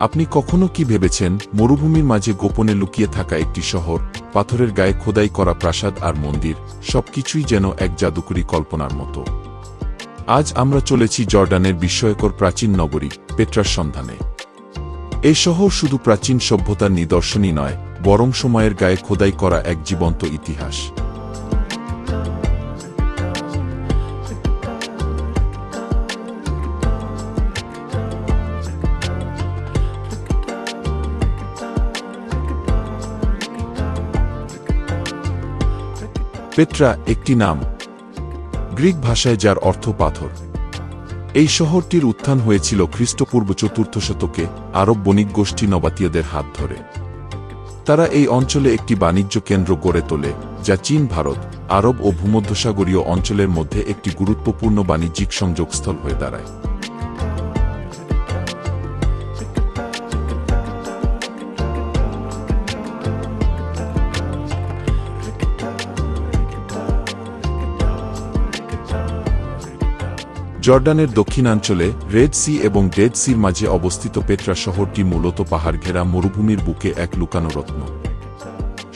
আপনি কখনো কি ভেবেছেন, মরুভূমির মাঝে গোপনে লুকিয়ে থাকা একটি শহর, পাথরের গায়ে খোদাই করা প্রাসাদ আর মন্দির, সবকিছুই যেন এক জাদুকরী কল্পনার মতো? আজ আমরা চলেছি জর্ডানের বিস্ময়কর প্রাচীন নগরী, পেট্রার সন্ধানে। এই শহর শুধু প্রাচীন সভ্যতার নিদর্শনই নয়, বরং সময়ের গায়ে খোদাই করা এক জীবন্ত ইতিহাস। পেট্রা একটি নাম। গ্রিক ভাষায় যার অর্থ পাথর। এই শহরটির উত্থান হয়েছিল খ্রিস্টপূর্ব চতুর্থ শতকে আরব বণিক গোষ্ঠী নবাতীয়দের হাত ধরে। তারা এই অঞ্চলে একটি বাণিজ্য কেন্দ্র গড়ে তোলে, যা চীন, ভারত, আরব ও ভূমধ্যসাগরীয় অঞ্চলের মধ্যে একটি গুরুত্বপূর্ণ বাণিজ্যিক সংযোগস্থল হয়ে দাঁড়ায়। জর্ডানের দক্ষিণাঞ্চলে রেড সি এবং ডেড সির মাঝে অবস্থিত পেট্রা শহরটি মূলত পাহাড় ঘেরা মরুভূমির বুকে এক লুকানো রত্ন।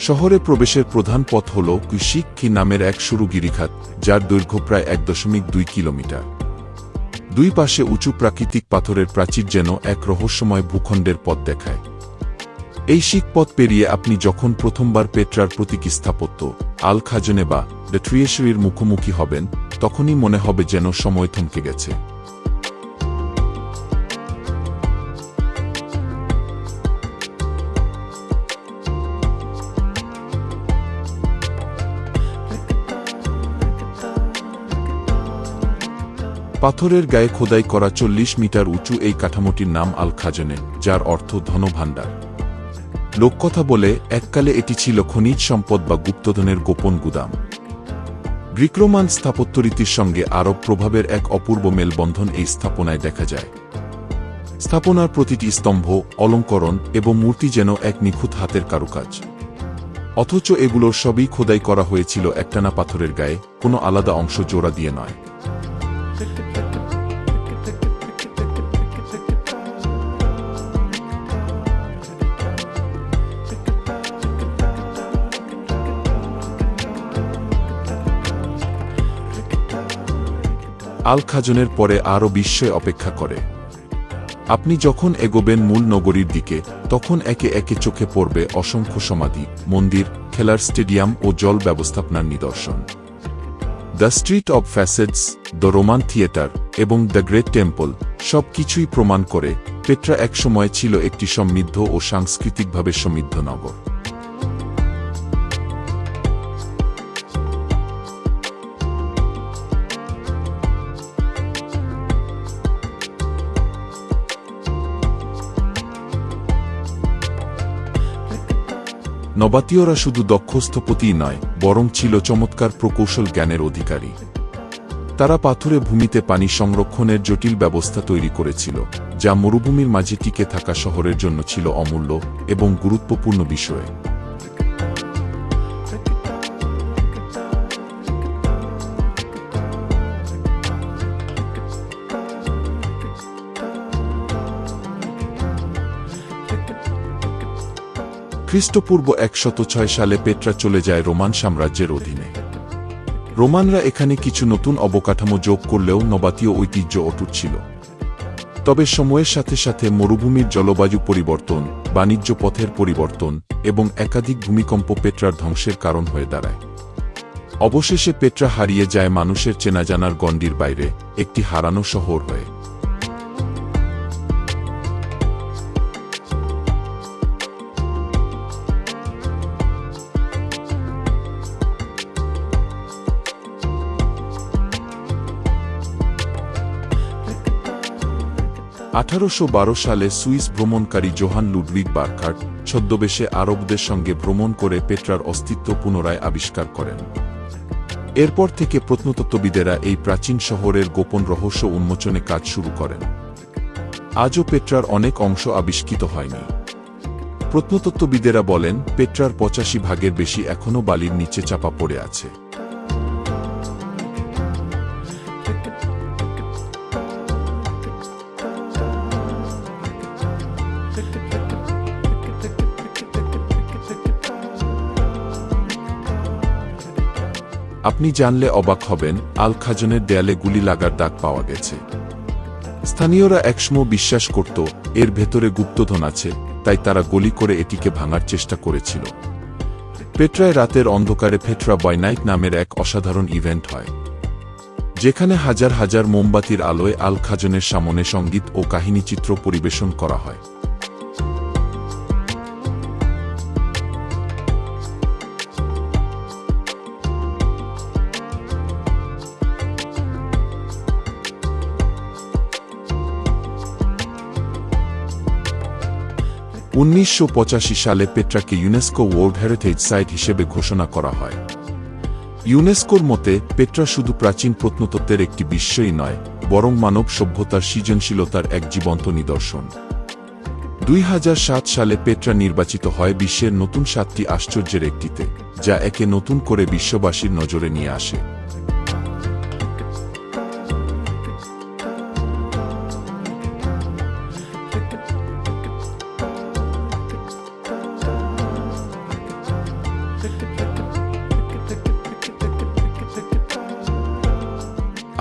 শহরে প্রবেশের প্রধান পথ হল কুশিক কি নামের এক সরু গিরিখাত, যার দৈর্ঘ্য প্রায় এক দশমিক দুই কিলোমিটার। দুই পাশে উঁচু প্রাকৃতিক পাথরের প্রাচীর যেন এক রহস্যময় ভূখণ্ডের পথ দেখায়। এই শিখ পথ পেরিয়ে আপনি যখন প্রথমবার পেট্রার প্রতীক স্থাপত্য আল খাজনে বা দ্য ট্রিয়েশরির মুখোমুখি হবেন তখনই মনে হবে যেন সময় থমকে গেছে। পাথরের গায়ে খোদাই করা চল্লিশ মিটার উঁচু এই কাঠামোটির নাম আল খাজনে যার অর্থ ধন ধনভাণ্ডার। লোককথা বলে, এককালে এটি ছিল খনিজ সম্পদ বা গুপ্তধনের গোপন গুদাম। গ্রিকরোমান স্থাপত্যরীতির সঙ্গে আরব প্রভাবের এক অপূর্ব মেলবন্ধন এই স্থাপনায় দেখা যায়। স্থাপনার প্রতিটি স্তম্ভ, অলঙ্করণ এবং মূর্তি যেন এক নিখুঁত হাতের কারুকাজ। অথচ এগুলোর সবই খোদাই করা হয়েছিল একটানা পাথরের গায়ে, কোনো আলাদা অংশ জোড়া দিয়ে নয়। আল খাজনের পরে আরও বিস্ময় অপেক্ষা করে। আপনি যখন এগোবেন মূল নগরীর দিকে, তখন একে একে চোখে পড়বে অসংখ্য সমাধি, মন্দির, খেলার স্টেডিয়াম ও জল ব্যবস্থাপনার নিদর্শন। The street of facades, the Roman theatre এবং দ্য গ্রেট টেম্পল সব কিছুই প্রমাণ করে পেট্রা একসময় ছিল একটি সমৃদ্ধ ও সাংস্কৃতিকভাবে সমৃদ্ধ নগর। নবাতীয়রা শুধু দক্ষ নয়, বরং ছিল চমৎকার প্রকৌশল জ্ঞানের অধিকারী। তারা পাথুরে ভূমিতে পানি সংরক্ষণের জটিল ব্যবস্থা তৈরি করেছিল, যা মরুভূমির মাঝে টিকে থাকা শহরের জন্য ছিল অমূল্য এবং গুরুত্বপূর্ণ বিষয়। খ্রিস্টপূর্ব একশত ছয় সালে পেট্রা চলে যায় রোমান সাম্রাজ্যের অধীনে। রোমানরা এখানে কিছু নতুন অবকাঠামো যোগ করলেও নবাতীয় ঐতিহ্য অটুট ছিল। তবে সময়ের সাথে সাথে মরুভূমির জলবায়ু পরিবর্তন, বাণিজ্য পথের পরিবর্তন এবং একাধিক ভূমিকম্প পেট্রার ধ্বংসের কারণ হয়ে দাঁড়ায়। অবশেষে পেট্রা হারিয়ে যায় মানুষের চেনাজানার গণ্ডির বাইরে, একটি হারানো শহর হয়ে। আঠারোশ বারো সালে সুইস ভ্রমণকারী জোহান লুডভিগ বার্কার্ট ছদ্মবেশে আরবদের সঙ্গে ভ্রমণ করে পেট্রার অস্তিত্ব পুনরায় আবিষ্কার করেন। এরপর থেকে প্রত্নতত্ত্ববিদেরা এই প্রাচীন শহরের গোপন রহস্য উন্মোচনে কাজ শুরু করেন। আজও পেট্রার অনেক অংশ আবিষ্কৃত হয়নি। প্রত্নতত্ত্ববিদেরা বলেন, পেট্রার পঁচাশি ভাগের বেশি এখনও বালির নিচে চাপা পড়ে আছে। আপনি জানলে অবাক হবেন, আল খাজনের দেয়ালে গুলি লাগার দাগ পাওয়া গেছে। স্থানীয়রা একসময় বিশ্বাস করত, এর ভেতরে গুপ্তধন আছে, তাই তারা গলি করে এটিকে ভাঙার চেষ্টা করেছিল। পেট্রায় রাতের অন্ধকারে ফেট্রা বাই নাইট নামের এক অসাধারণ ইভেন্ট হয়। যেখানে হাজার হাজার মোমবাতির আলোয় আল খাজনের সামনে সংগীত ও কাহিনীচিত্র পরিবেশন করা হয়। উনিশশো পঁচাশি সালে পেট্রাকে ইউনেস্কো ওয়ার্ল্ড হেরিটেজ সাইট হিসেবে ঘোষণা করা হয়। ইউনেস্কোর মতে, পেট্রা শুধু প্রাচীন প্রত্নতত্ত্বের একটি বিস্ময়ই নয়, বরং মানব সভ্যতার সৃজনশীলতার এক জীবন্ত নিদর্শন। দুই হাজার সাত সালে পেট্রা নির্বাচিত হয় বিশ্বের নতুন সাতটি আশ্চর্যের একটিতে, যা একে নতুন করে বিশ্ববাসীর নজরে নিয়ে আসে।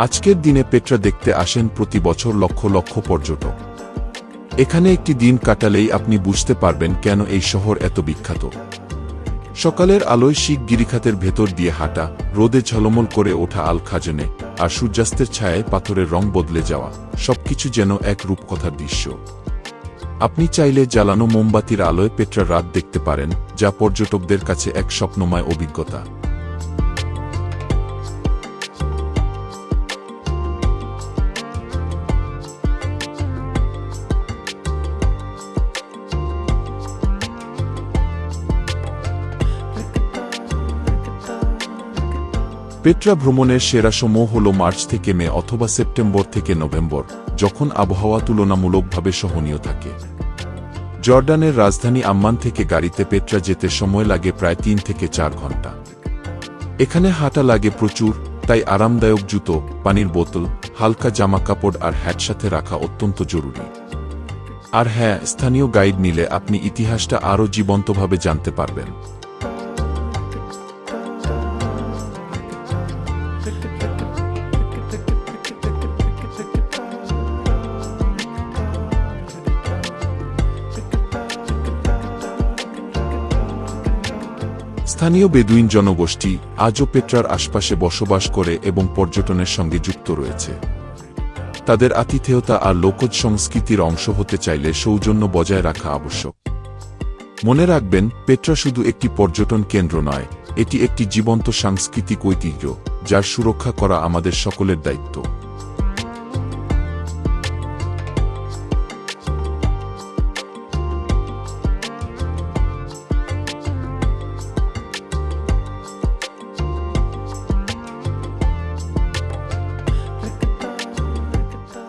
আজকের দিনে পেট্রা দেখতে আসেন প্রতি বছর লক্ষ লক্ষ পর্যটক। এখানে একটি দিন কাটালেই আপনি বুঝতে পারবেন কেন এই শহর এত বিখ্যাত। সকালের আলোয় শিখ গিরিখাতের ভেতর দিয়ে হাঁটা, রোদে ঝলমল করে ওঠা আল খাজনে আর সূর্যাস্তের ছায়ায় পাথরের রং বদলে যাওয়া, সবকিছু যেন এক রূপকথার দৃশ্য। আপনি চাইলে জ্বালানো মোমবাতির আলোয় পেট্রার রাত দেখতে পারেন, যা পর্যটকদের কাছে এক স্বপ্নময় অভিজ্ঞতা। পেট্রা ভ্রমণের সেরা সময় হল মার্চ থেকে মে অথবা সেপ্টেম্বর থেকে নভেম্বর, যখন আবহাওয়া তুলনামূলকভাবে সহনীয় থাকে। জর্ডানের রাজধানী আম্মান থেকে গাড়িতে পেট্রা যেতে সময় লাগে প্রায় তিন থেকে চার ঘণ্টা। এখানে হাঁটা লাগে প্রচুর, তাই আরামদায়ক জুতো, পানির বোতল, হালকা জামা কাপড় আর হ্যাট সাথে রাখা অত্যন্ত জরুরি। আর হ্যাঁ স্থানীয় গাইড নিলে আপনি ইতিহাসটা আরও জীবন্তভাবে জানতে পারবেন। স্থানীয় বেদুইন জনগোষ্ঠী আজও পেট্রার আশপাশে বসবাস করে এবং পর্যটনের সঙ্গে যুক্ত রয়েছে। তাদের আতিথেয়তা আর লোকজ সংস্কৃতির অংশ হতে চাইলে সৌজন্য বজায় রাখা আবশ্যক। মনে রাখবেন, পেট্রা শুধু একটি পর্যটন কেন্দ্র নয়, এটি একটি জীবন্ত সাংস্কৃতিক ঐতিহ্য, যার সুরক্ষা করা আমাদের সকলের দায়িত্ব।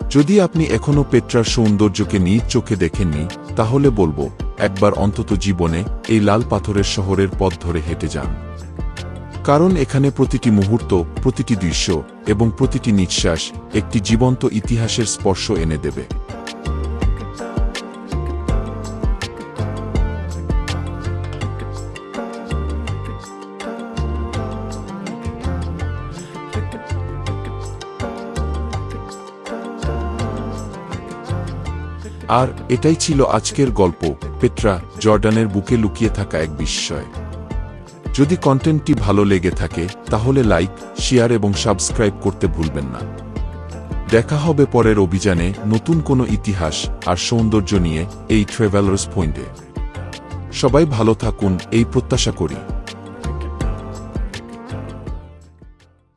যদি আপনি এখনও পেট্রার সৌন্দর্যকে নিজ চোখে দেখেননি, তাহলে বলব, একবার অন্তত জীবনে এই লাল পাথরের শহরের পথ ধরে হেঁটে যান। কারণ এখানে প্রতিটি মুহূর্ত, প্রতিটি দৃশ্য এবং প্রতিটি নিঃশ্বাস একটি জীবন্ত ইতিহাসের স্পর্শ এনে দেবে। আর এটাই ছিল আজকের গল্প, পেট্রা জর্ডানের বুকে লুকিয়ে থাকা এক বিস্ময়। যদি কন্টেন্টটি ভালো লেগে থাকে, তাহলে লাইক শেয়ার এবং সাবস্ক্রাইব করতে ভুলবেন না। দেখা হবে পরের অভিযানে নতুন কোনো ইতিহাস আর সৌন্দর্য নিয়ে এই ট্রেভেলার্স পয়েন্টে সবাই ভালো থাকুন, এই প্রত্যাশা করি।